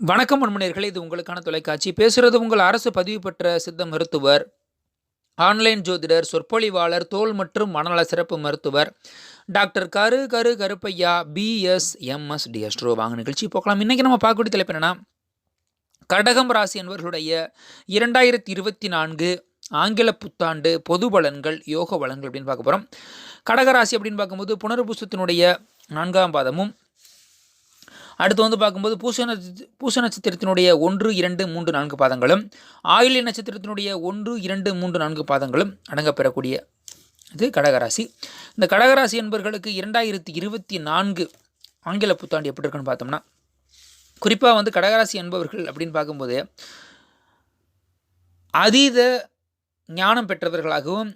வணக்கம் அன்பனர்களே இது உங்களுக்கான தொலைக்காட்சி. பேசுறது உங்கள் அரசு பதிவு பெற்ற சித்த மருத்துவர் ஆன்லைன் ஜோதிடர் சொற்பொழிவாளர் தோல் மற்றும் மனநல சிறப்பு மருத்துவர் டாக்டர் கரு கரு கருப்பையா பிஎஸ் எம்எஸ் டிஎஸ்ட்ரோ வாங்க நிகழ்ச்சி போகலாம். இன்றைக்கி நம்ம பார்க்கக்கூடிய தலைப்பு என்னென்னா கடகம் ராசி என்பவர்களுடைய இரண்டாயிரத்தி இருபத்தி நான்கு ஆங்கில புத்தாண்டு பொது பலன்கள் யோக பலன்கள் அப்படின்னு பார்க்க போகிறோம் கடகராசி அப்படின்னு பார்க்கும்போது புனர்புசத்தினுடைய நான்காம் பாதமும் அடுத்து வந்து பார்க்கும்போது பூச நட்ச பூச நட்சத்திரத்தினுடைய ஒன்று இரண்டு மூன்று நான்கு பாதங்களும் ஆயுள்ய நட்சத்திரத்தினுடைய ஒன்று இரண்டு மூன்று நான்கு பாதங்களும் அடங்கப்பெறக்கூடிய இது கடகராசி. இந்த கடகராசி என்பவர்களுக்கு இரண்டாயிரத்தி இருபத்தி நான்கு ஆங்கில புத்தாண்டு எப்படி இருக்குன்னு பார்த்தோம்னா குறிப்பாக வந்து கடகராசி என்பவர்கள் அப்படின்னு பார்க்கும்போது அதீத ஞானம் பெற்றவர்களாகவும்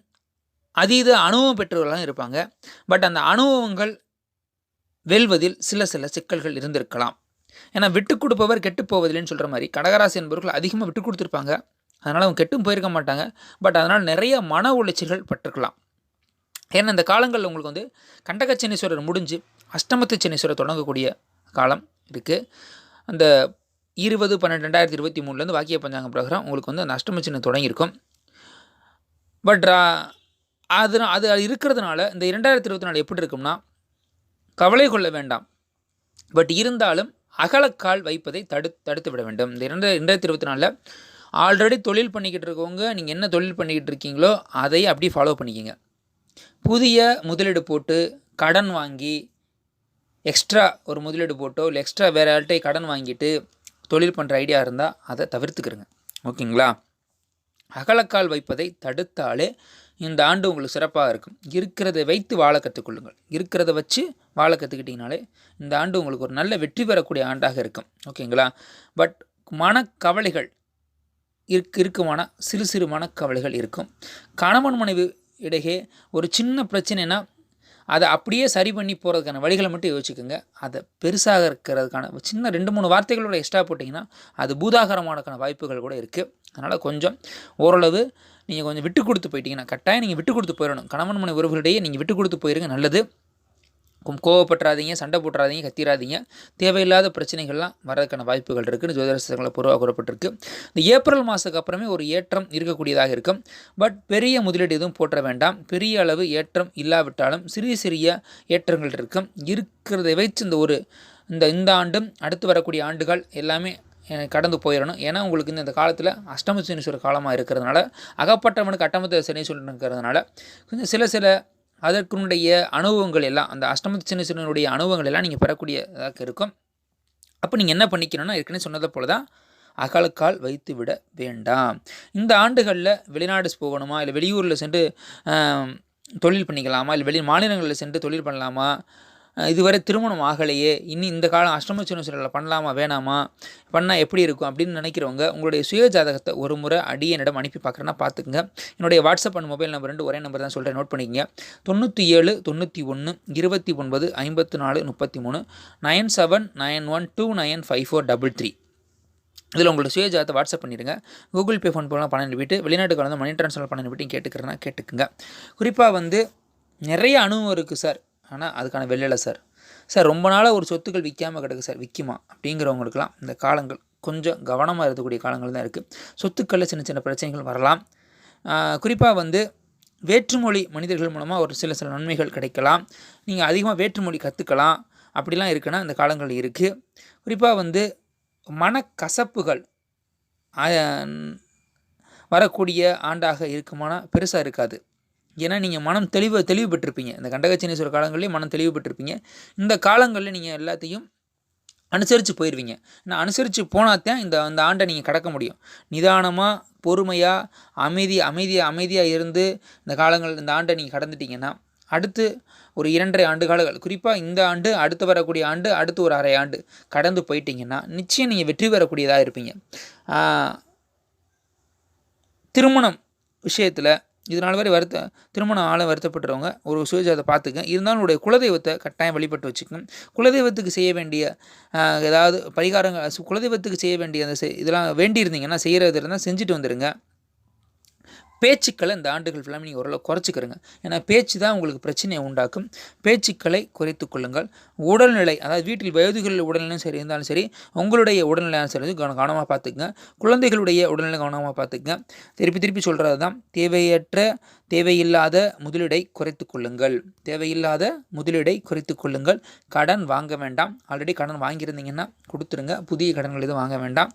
அதீத அனுபவம் பெற்றவர்களாகவும் இருப்பாங்க. பட் அந்த அனுபவங்கள் வெல்வதில் சில சில சிக்கல்கள் இருந்திருக்கலாம். ஏன்னா விட்டு கொடுப்பவர் கெட்டு போவதில்லைன்னு சொல்கிற மாதிரி கடகராசி என்பவர்கள் அதிகமாக விட்டு கொடுத்துருப்பாங்க. அதனால் அவங்க கெட்டும் போயிருக்க மாட்டாங்க. பட் அதனால் நிறைய மன உளைச்சல்கள் பட்டிருக்கலாம். ஏன்னா இந்த காலங்களில் உங்களுக்கு வந்து கண்டக சனீஸ்வரர் முடிஞ்சு அஷ்டமத்து சென்னீஸ்வரர் தொடங்கக்கூடிய காலம் இருக்குது அந்த இருபது பன்னெண்டு ரெண்டாயிரத்தி இருபத்தி மூணுலேருந்து வாக்கிய பஞ்சாங்க பிரகாரம் உங்களுக்கு வந்து அந்த அஷ்டம சின்னம் தொடங்கியிருக்கும். பட் அது அது இருக்கிறதுனால இந்த இரண்டாயிரத்தி இருபத்தி நாலு எப்படி இருக்கும்னா கவலை கொள்ள வேண்டாம். பட் இருந்தாலும் அகலக்கால் வைப்பதை தடு தடுத்து விட வேண்டும். இந்த இரண்டு ரெண்டாயிரத்தி இருபத்தி நாலில் ஆல்ரெடி தொழில் பண்ணிக்கிட்டு இருக்கவங்க நீங்கள் என்ன தொழில் பண்ணிக்கிட்டு இருக்கீங்களோ அதை அப்படியே ஃபாலோ பண்ணிக்கிங்க. புதிய முதலீடு போட்டு கடன் வாங்கி எக்ஸ்ட்ரா ஒரு முதலீடு போட்டோ இல்லை எக்ஸ்ட்ரா வேறு ஆள்கிட்ட கடன் வாங்கிட்டு தொழில் பண்ணுற ஐடியா இருந்தால் அதை தவிர்த்துக்கிறங்க ஓகேங்களா? அகலக்கால் வைப்பதை தடுத்தாலே இந்த ஆண்டு உங்களுக்கு சிறப்பாக இருக்கும். இருக்கிறத வைத்து வாழ கற்றுக்கொள்ளுங்கள். இருக்கிறத வச்சு வாழ கற்றுக்கிட்டிங்கனாலே இந்த ஆண்டு உங்களுக்கு ஒரு நல்ல வெற்றி பெறக்கூடிய ஆண்டாக இருக்கும். ஓகேங்களா? பட் மனக்கவலைகள் இருக்கு இருக்குமான சிறு சிறு மனக்கவலைகள் இருக்கும். கணவன் மனைவி இடையே ஒரு சின்ன பிரச்சனைனா அதை அப்படியே சரி பண்ணி போகிறதுக்கான வழிகளை மட்டும் யோசிச்சுக்கோங்க. அதை பெருசாக இருக்கிறதுக்கான சின்ன ரெண்டு மூணு வார்த்தைகளோட எக்ஸ்ட்ரா போட்டிங்கன்னா அது பூதாகரமானக்கான வாய்ப்புகள் கூட இருக்குது அதனால் கொஞ்சம் ஓரளவு நீங்கள் கொஞ்சம் விட்டு கொடுத்து போயிட்டீங்கன்னா கட்டாயம் நீங்கள் விட்டு கொடுத்து போயிடணும். கணவன் மனை உறவுகளிடையே நீங்கள் விட்டு கொடுத்து போயிருங்க நல்லது. கோவப்பட்டுறாதீங்க சண்டை போட்டுறாதீங்க கத்திராதீங்க. தேவையில்லாத பிரச்சனைகள்லாம் வரதுக்கான வாய்ப்புகள் இருக்குன்னு ஜோதிடசங்களை பூர்வமாக கூறப்பட்டிருக்கு. இந்த ஏப்ரல் மாதத்துக்கு அப்புறமே ஒரு ஏற்றம் இருக்கக்கூடியதாக இருக்கும். பட் பெரிய முதலீடு எதுவும் போற்ற வேண்டாம். பெரிய அளவு ஏற்றம் இல்லாவிட்டாலும் சிறிய சிறிய ஏற்றங்கள் இருக்கும். இருக்கிறதை வைத்து இந்த ஒரு இந்த இந்த ஆண்டும் அடுத்து வரக்கூடிய ஆண்டுகள் எல்லாமே கடந்து போயிடணும். ஏன்னா உங்களுக்கு இந்த காலத்தில் அஷ்டம சனீஸ்வரர் காலமாக இருக்கிறதுனால அகப்பட்டவனுக்கு அட்டமத்த சனீஸ்வரன் இருக்கிறதுனால கொஞ்சம் சில சில அதற்குடைய அனுபவங்கள் எல்லாம் அந்த அஷ்டமத்து சனீஸ்வரனுடைய அனுபவங்கள் எல்லாம் நீங்கள் பெறக்கூடியதாக இருக்கும். அப்போ நீங்கள் என்ன பண்ணிக்கணும்னா ஏற்கனவே சொன்னதை போல தான் அகலக்கால் வைத்து விட வேண்டாம். இந்த ஆண்டுகளில் வெளிநாடு போகணுமா இல்லை வெளியூரில் சென்று தொழில் பண்ணிக்கலாமா இல்லை வெளி மாநிலங்களில் சென்று தொழில் பண்ணலாமா இதுவரை திருமணம் ஆகலையே இன்னும் இந்த காலம் அஷ்டம சனீஸ்வரில் பண்ணலாமா வேணாமா பண்ணால் எப்படி இருக்கும் அப்படின்னு நினைக்கிறவங்க உங்களுடைய சுய ஜாதகத்தை ஒரு முறை அடியனிடம் அனுப்பி பார்க்குறேன்னா பார்த்துக்கங்க. என்னுடைய வாட்ஸ்அப் அண்ட் மொபைல் நம்பர் ரெண்டு ஒரே நம்பர் தான் சொல்கிறேன் நோட் பண்ணிக்கங்க. தொண்ணூற்றி ஏழு தொண்ணூற்றி ஒன்று இருபத்தி ஒன்பது ஐம்பத்து நாலு முப்பத்தி மூணு nine seven nine one two nine five four double three. இதில் உங்களோட சுயஜாதத்தை வாட்ஸ்அப் பண்ணிடுங்க. கூகுள் பே ஃபோன் போகலாம் பணம் அனுப்பிட்டு வெளிநாட்டுக்கு வந்து மணி ட்ரான்ஸ்ஃபர் பண்ண அனுப்பிட்டு கேட்டுக்கிறேன்னா கேட்டுக்குங்க. குறிப்பாக வந்து நிறைய அனுபவம் இருக்குது சார். ஆனால் அதுக்கான வெள்ளலை சார். சார் ரொம்ப நாளாக ஒரு சொத்துக்கள் விற்காமல் கிடக்கு சார். விற்குமா அப்படிங்கிறவங்களுக்குலாம் இந்த காலங்கள் கொஞ்சம் கவனமாக இருக்கக்கூடிய காலங்கள் தான் இருக்குது சொத்துக்களில் சின்ன சின்ன பிரச்சனைகள் வரலாம். குறிப்பாக வந்து வேற்றுமொழி மனிதர்கள் மூலமாக ஒரு சில சில நன்மைகள் கிடைக்கலாம். நீங்கள் அதிகமாக வேற்றுமொழி கற்றுக்கலாம் அப்படிலாம் இருக்குன்னா இந்த காலங்கள் இருக்குது குறிப்பாக வந்து மனக்கசப்புகள் வரக்கூடிய ஆண்டாக இருக்குமானால் பெருசாக இருக்காது. ஏன்னா நீங்கள் மனம் தெளிவு தெளிவு பெற்றிருப்பீங்க இந்த கண்டகச்சனீஸ்வரர் காலங்கள்லேயும் மனம் தெளிவு பெற்றிருப்பீங்க இந்த காலங்களில் நீங்கள் எல்லாத்தையும் அனுசரித்து போயிடுவீங்க நான் அனுசரித்து போனால் தான் இந்த அந்த ஆண்டை நீங்கள் கடக்க முடியும். நிதானமாக பொறுமையாக அமைதி அமைதியாக அமைதியாக இருந்து இந்த காலங்கள் இந்த ஆண்டை நீங்கள் கடந்துட்டிங்கன்னா அடுத்து ஒரு இரண்டரை ஆண்டு காலங்கள் குறிப்பாக இந்த ஆண்டு அடுத்து வரக்கூடிய ஆண்டு அடுத்து ஒரு அரை ஆண்டு கடந்து போயிட்டீங்கன்னா நிச்சயம் நீங்கள் வெற்றி பெறக்கூடியதாக இருப்பீங்க. திருமணம் விஷயத்தில் இதனால் வரை வருத்த திருமணம் ஆளை வருத்தப்பட்டுறவங்க ஒரு சுயஜாதை பார்த்துக்க. இருந்தாலும் உடைய குலதெய்வத்தை கட்டாயம் வழிபட்டு வச்சுக்கணும். குலதெய்வத்துக்கு செய்ய வேண்டிய ஏதாவது பரிகாரங்கள் குலதெய்வத்துக்கு செய்ய வேண்டிய அந்த இதெல்லாம் வேண்டியிருந்தீங்கன்னா செய்கிறது இருந்தால் செஞ்சுட்டு வந்துடுங்க பேச்சுக்களை இந்த ஆண்டுகள் ஃபுல்லாக நீங்கள் ஓரளவு குறைச்சிக்கிறங்க. ஏன்னா பேச்சு தான் உங்களுக்கு பிரச்சனையை உண்டாக்கும். பேச்சுக்களை குறைத்து கொள்ளுங்கள். உடல்நிலை அதாவது வீட்டில் வயதுகளில் உடல்நிலையும் சரி இருந்தாலும் சரி உங்களுடைய உடல்நிலையும் சரி கவனம் கவனமாக பார்த்துக்குங்க. குழந்தைகளுடைய உடல்நிலை கவனமாக பார்த்துக்குங்க. திருப்பி திருப்பி சொல்கிறது தான் தேவையற்ற தேவையில்லாத முதலீடை குறைத்து கொள்ளுங்கள். தேவையில்லாத முதலீடை குறைத்து கொள்ளுங்கள். கடன் வாங்க வேண்டாம். ஆல்ரெடி கடன் வாங்கியிருந்தீங்கன்னா கொடுத்துருங்க. புதிய கடன்கள் எதுவும் வாங்க வேண்டாம்.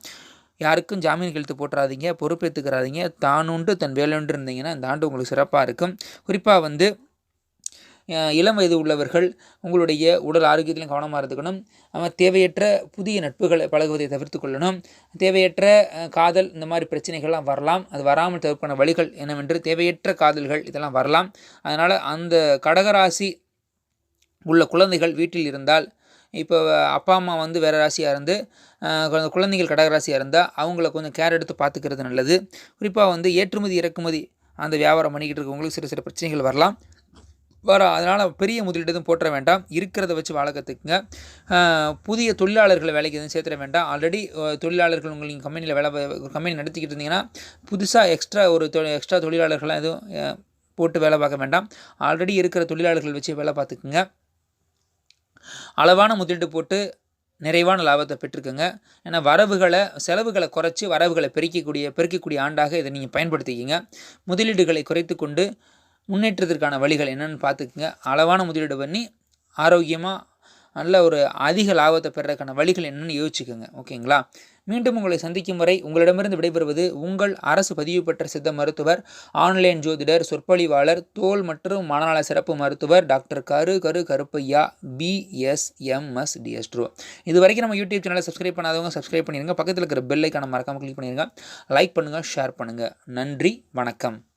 யாருக்கும் ஜாமீன் கழுத்து போட்டுறாதீங்க பொறுப்பேற்றுக்கிறாதீங்க தானுண்டு தன் வேலையுண்டு இருந்தீங்கன்னா இந்த ஆண்டு உங்களுக்கு சிறப்பாக இருக்கும். குறிப்பாக வந்து இளம் வயது உள்ளவர்கள் உங்களுடைய உடல் ஆரோக்கியத்திலும் கவனமாக இருந்துக்கணும். அவன் தேவையற்ற புதிய நட்புகளை பழகுவதை தவிர்த்து கொள்ளணும். தேவையற்ற காதல் இந்த மாதிரி பிரச்சனைகள்லாம் வரலாம். அது வராமல் தவிர்ப்பான வழிகள் என்னவென்று தேவையற்ற காதல்கள் இதெல்லாம் வரலாம். அதனால் அந்த கடகராசி உள்ள குழந்தைகள் வீட்டில் இருந்தால் இப்போ அப்பா அம்மா வந்து வேறு ராசியாக இருந்து குழந்தைகள் கடகராசியாக இருந்தால் அவங்கள கொஞ்சம் கேர் எடுத்து பார்த்துக்கிறது நல்லது. குறிப்பாக வந்து ஏற்றுமதி இறக்குமதி அந்த வியாபாரம் பண்ணிக்கிட்டு இருக்கவங்களுக்கு சிறு சிறு பிரச்சனைகள் வரலாம். வர அதனால் பெரிய முதலீடு எதுவும் போட்டுற வேண்டாம். இருக்கிறத வச்சு வாழ கற்றுக்குங்க புதிய தொழிலாளர்களை வேலைக்கு எதுவும் சேர்த்துட வேண்டாம். ஆல்ரெடி தொழிலாளர்கள் உங்கள் நீங்கள் கம்பெனியில் வேலை கம்பெனி நடத்திக்கிட்டு இருந்தீங்கன்னா புதுசாக எக்ஸ்ட்ரா ஒரு எக்ஸ்ட்ரா தொழிலாளர்கள்லாம் எதுவும் போட்டு வேலை பார்க்க வேண்டாம். ஆல்ரெடி இருக்கிற தொழிலாளர்கள் வச்சு வேலை பார்த்துக்குங்க. அளவான முதலீடு போட்டு நிறைவான லாபத்தை பெற்றுக்கோங்க ஏன்னா வரவுகளை செலவுகளை குறைச்சி வரவுகளை பெருக்கக்கூடிய பெருக்கக்கூடிய ஆண்டாக இதை நீங்கள் பயன்படுத்திக்கிங்க. முதலீடுகளை குறைத்து கொண்டு முன்னேற்றத்திற்கான வழிகள் என்னென்னு பார்த்துக்குங்க. அளவான முதலீடு பண்ணி ஆரோக்கியமாக நல்ல ஒரு அதிக லாபத்தை பெறதுக்கான வழிகள் என்னென்னு யோசிச்சுக்கோங்க ஓகேங்களா? மீண்டும் உங்களை சந்திக்கும் வரை உங்களிடமிருந்து விடைபெறுவது உங்கள் அரசு பதிவு பெற்ற சித்த மருத்துவர் ஆன்லைன் ஜோதிடர் சொற்பொழிவாளர் தோல் மற்றும் மனநல சிறப்பு மருத்துவர் டாக்டர் கரு கரு கருப்பையா பிஎஸ்எம்எஸ் டிஎஸ்ட்ரோ இது வரைக்கும் நம்ம யூடியூப் சேனலை சப்ஸ்கிரைப் பண்ணாதவங்க சப்ஸ்கிரைப் பண்ணிடுங்க பக்கத்தில் இருக்கிற பெல்லைக்கான மறக்காமல் கிளிக் பண்ணிடுங்க லைக் பண்ணுங்கள் ஷேர் பண்ணுங்கள் நன்றி வணக்கம்.